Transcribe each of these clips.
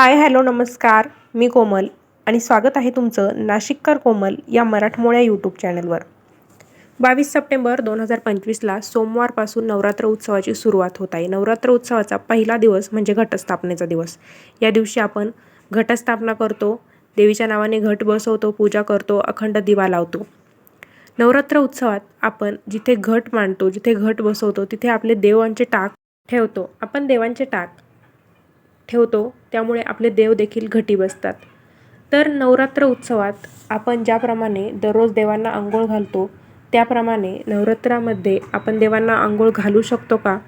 Hi hello नमस्कार. मी कोमल आणि स्वागत आहे तुमचं नाशिककर कोमल या मराठमोळ्या यूट्यूब चॅनलवर. बावीस सप्टेंबर दोन हजार पंचवीसला सोमवारपासून नवरात्र उत्सवाची सुरुवात होत आहे. नवरात्र उत्सवाचा पहिला दिवस म्हणजे घटस्थापनेचा दिवस. या दिवशी आपण घटस्थापना करतो देवीच्या नावाने घट बसवतो पूजा करतो अखंड दिवा लावतो. नवरात्र उत्सवात आपण जिथे घट मांडतो जिथे घट बसवतो तिथे आपले देवांचे टाक ठेवतो. आपण देवांचे टाक ठेवतो त्यामुळे आपले देव देखील घटी बसतात. तर नवरात्र उत्सवात आपण ज्याप्रमाणे दररोज देवांना आंघोळ घालतो त्याप्रमाणे नवरात्रामध्ये आपण देवांना आंघोळ घालू शकतो का?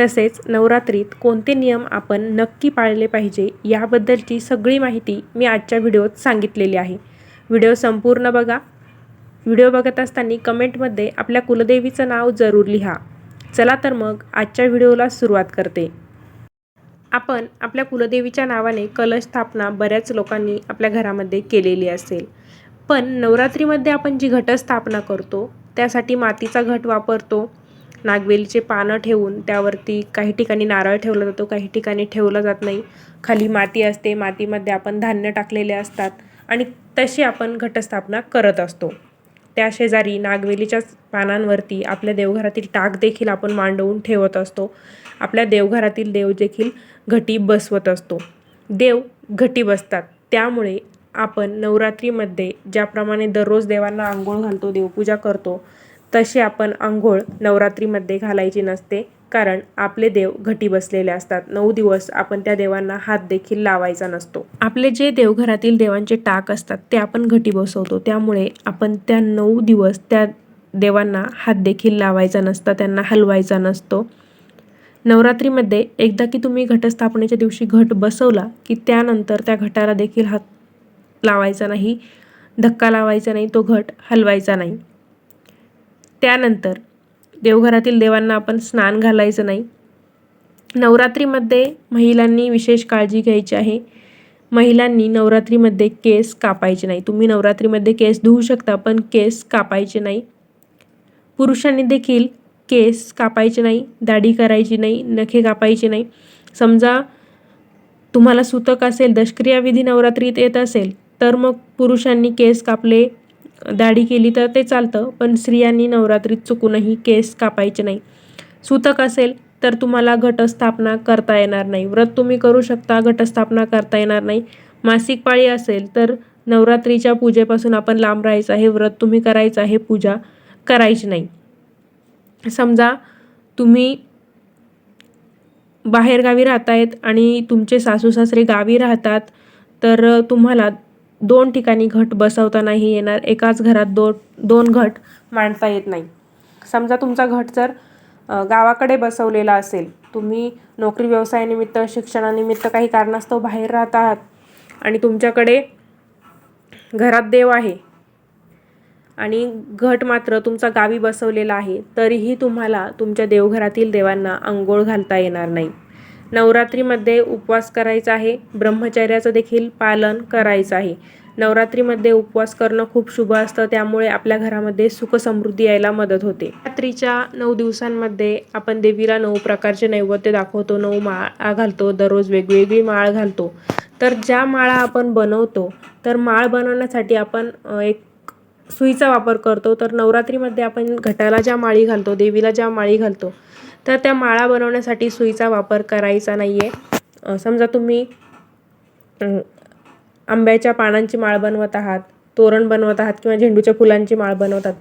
तसेच नवरात्रीत कोणते नियम आपण नक्की पाळले पाहिजे याबद्दलची सगळी माहिती मी आजच्या व्हिडिओत सांगितलेली आहे. व्हिडिओ संपूर्ण बघा. व्हिडिओ बघत असताना कमेंटमध्ये आपल्या कुलदेवीचं नाव जरूर लिहा. चला तर मग आजच्या व्हिडिओला सुरुवात करते. आपण आपल्या कुलदेवीच्या नावाने कलश स्थापना बऱ्याच लोकांनी आपल्या घरामध्ये केलेली असेल. पण नवरात्रीमध्ये आपण जी घटस्थापना करतो त्यासाठी मातीचा घट वापरतो नागवेलीचे पानं ठेवून त्यावरती काही ठिकाणी नारळ ठेवला जातो काही ठिकाणी ठेवलं जात नाही. खाली माती असते मातीमध्ये आपण धान्य टाकलेले असतात आणि तशी आपण घटस्थापना करत असतो. त्या शेजारी नागवेलीच्या पानांवरती आपल्या देवघरातील टाक देखील आपण मांडवून ठेवत असतो. आपल्या देवघरातील देव देखील घटी बसवत असतो. देव घटी बसतात. त्यामुळे आपण नवरात्रीमध्ये ज्याप्रमाणे दररोज देवांना आंघोळ घालतो देवपूजा करतो तशी आपण आंघोळ नवरात्रीमध्ये घालायची नसते. कारण आपले देव घटी बसलेले असतात. नऊ दिवस आपण त्या देवांना हात देखील लावायचा नसतो. आपले जे देवघरातील देवांचे टाक असतात ते आपण घटी बसवतो. त्यामुळे आपण त्या नऊ दिवस त्या देवांना हात देखील लावायचा नसता त्यांना हलवायचा नसतो. नवरात्रीमध्ये एकदा की तुम्ही घटस्थापनेच्या दिवशी घट बसवला की त्यानंतर त्या घटाला देखील हात लावायचा नाही धक्का लावायचा नाही तो घट हलवायचा नाही. त्यानंतर देवघरातील देवांना आपण स्नान घालायचं नाही. नवरात्रीमध्ये महिलांनी विशेष काळजी घ्यायची आहे. महिलांनी नवरात्रीमध्ये केस कापायचे नाही. तुम्ही नवरात्रीमध्ये केस धुवू शकता पण केस कापायचे नाही. पुरुषांनी देखील केस कापायचे नाही दाढी करायची नाही नखे कापायचे नाही. समजा तुम्हाला सुतक असेल दशक्रिया विधी नवरात्रीत येत असेल तर मग पुरुषांनी केस कापले दाढी केली तर ते चालतं पण स्त्रियांनी नवरात्रीत चुकूनही केस कापायचे नाही. सुतक असेल तर तुम्हाला घटस्थापना करता येणार नाही. व्रत तुम्ही करू शकता घटस्थापना करता येणार नाही. मासिक पाळी असेल तर नवरात्रीच्या पूजेपासून आपण लांब राहायचं आहे व्रत तुम्ही करायचं आहे पूजा करायची नाही. समजा तुम्ही बाहेरगावी राहतायत आणि तुमचे सासू सासरे गावी राहतात तर तुम्हाला दोन ठिकाणी घट बसवता नाही येणार एकाच घरात दो दोन घट मांडता येत नाही. समजा तुमचा घट जर गावाकडे बसवलेला असेल तुम्ही नोकरी व्यवसायानिमित्त शिक्षणानिमित्त काही कारणास्तव बाहेर राहत आहात आणि तुमच्याकडे घरात देव आहे आणि घट मात्र तुमचा गावी बसवलेला आहे तरीही तुम्हाला तुमच्या देवघरातील देवांना आंघोळ घालता येणार नाही. नवरात्रीमध्ये उपवास करायचा आहे. ब्रह्मचर्याचं देखील पालन करायचं आहे. नवरात्रीमध्ये उपवास करणं खूप शुभ असतं. त्यामुळे आपल्या घरामध्ये सुखसमृद्धी यायला मदत होते. रात्रीच्या नऊ दिवसांमध्ये आपण देवीला नऊ प्रकारचे नैवेद्य दाखवतो. नऊ माळा घालतो. दररोज वेगवेगळी माळ घालतो. तर ज्या माळा आपण बनवतो तर माळ बनवण्यासाठी आपण एक सुईचा वापर करतो. तर नवरात्रीमध्ये आपण घटाला ज्या माळी घालतो देवीला ज्या माळी घालतो तर त्या माळा बनवण्यासाठी सुईचा वापर करायचा नाही आहे समजा तुम्ही आंब्याच्या पानांची माळ बनवत आहात तोरण बनवत आहात किंवा झेंडूच्या फुलांची माळ बनवतात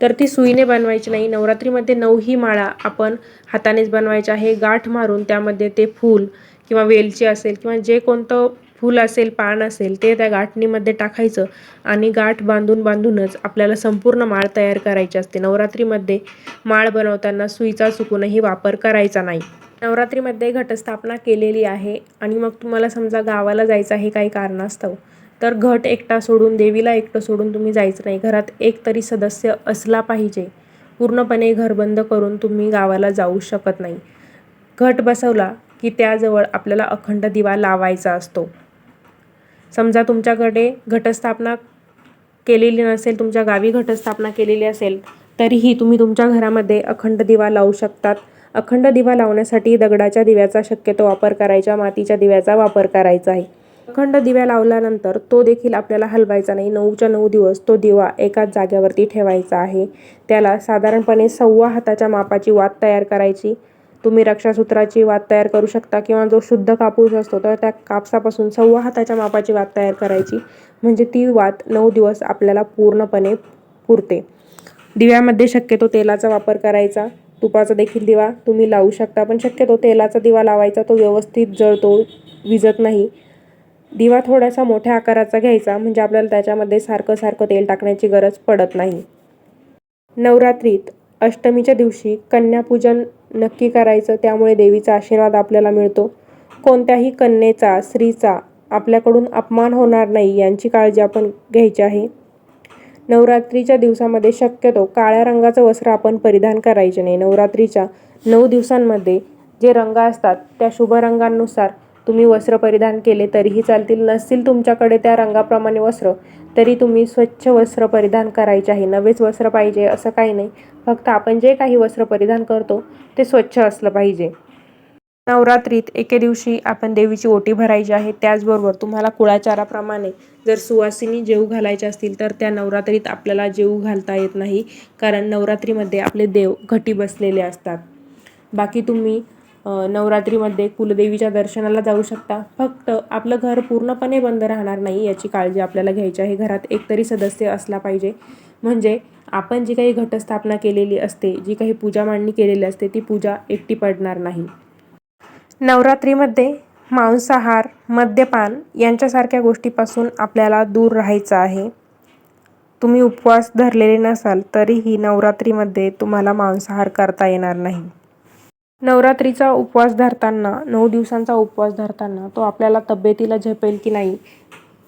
तर ती सुईने बनवायची नाही. नवरात्रीमध्ये नऊही माळा आपण हातानेच बनवायच्या. आहे गाठ मारून त्यामध्ये ते फूल किंवा वेलची असेल किंवा जे कोणतं फूल असेल पान असेल ते त्या गाठणीमध्ये टाकायचं आणि गाठ बांधून बांधूनच आपल्याला संपूर्ण माळ तयार करायची असते. नवरात्रीमध्ये माळ बनवताना सुईचा चुकूनही वापर करायचा नाही. नवरात्रीमध्ये घटस्थापना केलेली आहे आणि मग तुम्हाला समजा गावाला जायचं आहे काही कारणास्तव तर घट एकटा सोडून देवीला एकटं सोडून तुम्ही जायचं नाही. घरात एक तरी सदस्य असला पाहिजे. पूर्णपणे घर बंद करून तुम्ही गावाला जाऊ शकत नाही. घट बसवला की त्याजवळ आपल्याला अखंड दिवा लावायचा असतो. समजा तुमच्याकडे घटस्थापना केलेली नसेल तुमच्या गावी घटस्थापना केलेली असेल तरीही तुम्ही तुमच्या घरामध्ये अखंड दिवा लावू शकतात. अखंड दिवा लावण्यासाठी दगडाच्या दिव्याचा शक्यतो वापर करायचा मातीच्या दिव्याचा वापर करायचा आहे. अखंड दिव्या लावल्यानंतर तो देखील आपल्याला हलवायचा नाही. नऊच्या नऊ दिवस तो दिवा एकाच जाग्यावरती ठेवायचा आहे. त्याला साधारणपणे सव्वा हाताच्या मापाची वात तयार करायची. तुम्ही रक्षासूत्राची वात तयार करू शकता किंवा जो शुद्ध कापूस असतो तर त्या कापसापासून सव्वा हाताच्या मापाची वात तयार करायची. म्हणजे ती वात नऊ दिवस आपल्याला पूर्णपणे पुरते. दिव्यामध्ये शक्यतो तेलाचा वापर करायचा. तुपाचा देखील दिवा तुम्ही लावू शकता पण शक्यतो तेलाचा दिवा लावायचा तो व्यवस्थित जळतो विजत नाही. दिवा थोडासा मोठ्या आकाराचा घ्यायचा म्हणजे आपल्याला त्याच्यामध्ये सारखं सारखं तेल टाकण्याची गरज पडत नाही. नवरात्रीत अष्टमीच्या दिवशी कन्यापूजन नक्की करायचं त्यामुळे देवीचा आशीर्वाद आपल्याला मिळतो. कोणत्याही कन्येचा स्त्रीचा आपल्याकडून अपमान होणार नाही यांची काळजी आपण घ्यायची आहे. नवरात्रीच्या दिवसामध्ये शक्यतो काळ्या रंगाचं वस्त्र आपण परिधान करायचे नाही. नवरात्रीच्या नऊ दिवसांमध्ये जे रंग असतात त्या शुभ रंगांनुसार तुम्ही वस्त्र परिधान केले तरीही चालतील. नसतील तुमच्याकडे त्या रंगाप्रमाणे वस्त्र तरी तुम्ही स्वच्छ वस्त्र परिधान करायचे आहे. नवेच वस्त्र पाहिजे असं काही नाही. फक्त आपण जे काही वस्त्र परिधान करतो ते स्वच्छ असलं पाहिजे. नवरात्रीत एके दिवशी आपण देवीची ओटी भरायची आहे. त्याचबरोबर तुम्हाला कुळाचाराप्रमाणे जर सुवासिनी जेऊ घालायचे असतील तर त्या नवरात्रीत आपल्याला जेऊ घालता येत नाही. कारण नवरात्रीमध्ये आपले देव घटी बसलेले असतात. बाकी तुम्ही नवरात्रीमध्ये कुलदेवीच्या दर्शनाला जाऊ शकता. फक्त आपलं घर पूर्णपणे बंद राहणार नाही याची काळजी आपल्याला घ्यायची आहे. घरात एकतरी सदस्य असला पाहिजे. म्हणजे आपण जी काही घटस्थापना केलेली असते जी काही पूजा मांडणी केलेली असते ती पूजा एकटी पडणार नाही. नवरात्रीमध्ये मांसाहार मद्यपान यांच्यासारख्या गोष्टीपासून आपल्याला दूर राहायचं आहे. तुम्ही उपवास धरलेले नसाल तरीही नवरात्रीमध्ये तुम्हाला मांसाहार करता येणार नाही. नवरात्रीचा उपवास धरताना नऊ दिवसांचा उपवास धरताना तो आपल्याला तब्येतीला झेपेल की नाही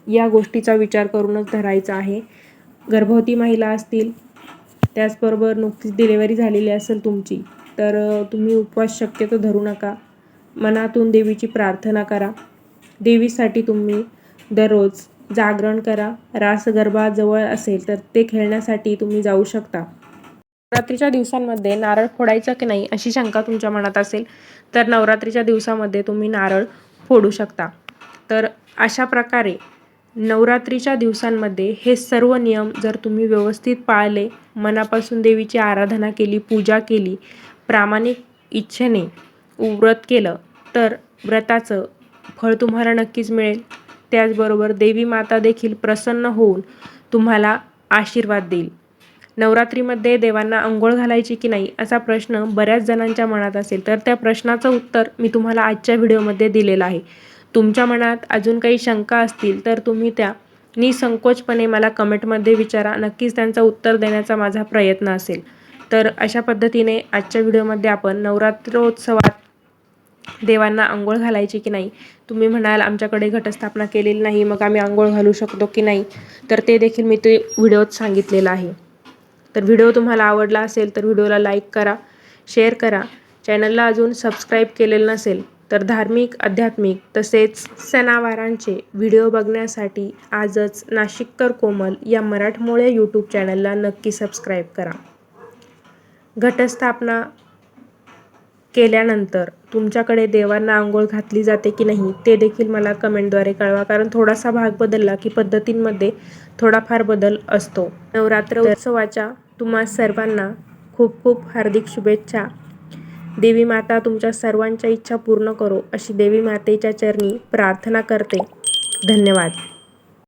या गोष्टीचा विचार करूनच धरायचा आहे. गर्भवती महिला असतील त्याचबरोबर नुकतीच डिलेवरी झालेली असेल तुमची तर तुम्ही उपवास शक्यतो धरू नका. मनातून देवीची प्रार्थना करा. देवीसाठी तुम्ही दररोज जागरण करा. रासगरबा जवळ असेल तर ते खेळण्यासाठी तुम्ही जाऊ शकता. नवरात्रीच्या दिवसांमध्ये नारळ फोडायचा की नाही अशी शंका तुमच्या मनात असेल तर नवरात्रीच्या दिवसामध्ये तुम्ही नारळ फोडू शकता. तर अशा प्रकारे नवरात्रीच्या दिवसांमध्ये हे सर्व नियम जर तुम्ही व्यवस्थित पाळले मनापासून देवीची आराधना केली पूजा केली प्रामाणिक इच्छेने व्रत केलं तर व्रताचं फळ तुम्हाला नक्कीच मिळेल. त्याचबरोबर देवी माता देखील प्रसन्न होऊन तुम्हाला आशीर्वाद देईल. नवरात्रीमध्ये देवांना अंघोळ घालायची की नाही असा प्रश्न बऱ्याच जणांच्या मनात असेल. तर त्या प्रश्नाचं उत्तर मी तुम्हाला आजच्या व्हिडिओमध्ये दिलेलं आहे. तुमच्या मनात अजून काही शंका असतील तर तुम्ही त्या निसंकोचपणे मला कमेंटमध्ये विचारा. नक्कीच त्यांचं उत्तर देण्याचा माझा प्रयत्न असेल. तर अशा पद्धतीने आजच्या व्हिडिओमध्ये आपण नवरात्रोत्सवात देवांना आंघोळ घालायची की नाही तुम्ही म्हणाल आमच्याकडे घटस्थापना केलेली नाही मग आम्ही आंघोळ घालू शकतो की नाही तर ते देखील मी ते व्हिडिओत सांगितलेलं आहे. तर व्हिडिओ तुम्हाला आवडला असेल तर व्हिडिओला लाईक करा शेअर करा. चॅनलला अजून सबस्क्राईब केलेलं नसेल तर धार्मिक आध्यात्मिक तसेच सणावारांचे व्हिडिओ बघण्यासाठी आजच नाशिककर कोमल या मराठमोळ्या यूट्यूब चॅनलला नक्की सबस्क्राईब करा. घटस्थापना केल्यानंतर तुमच्याकडे देवांना आंघोळ घातली जाते की नाही ते देखील मला कमेंटद्वारे कळवा. कारण थोडासा भाग बदलला की पद्धतींमध्ये थोडाफार बदल असतो. नवरात्र उत्सवाच्या तुम्हा सर्वांना खूप खूप हार्दिक शुभेच्छा. देवी माता तुमच्या सर्वांच्या इच्छा पूर्ण करो अशी देवी मातेच्या चरणी प्रार्थना करते. धन्यवाद.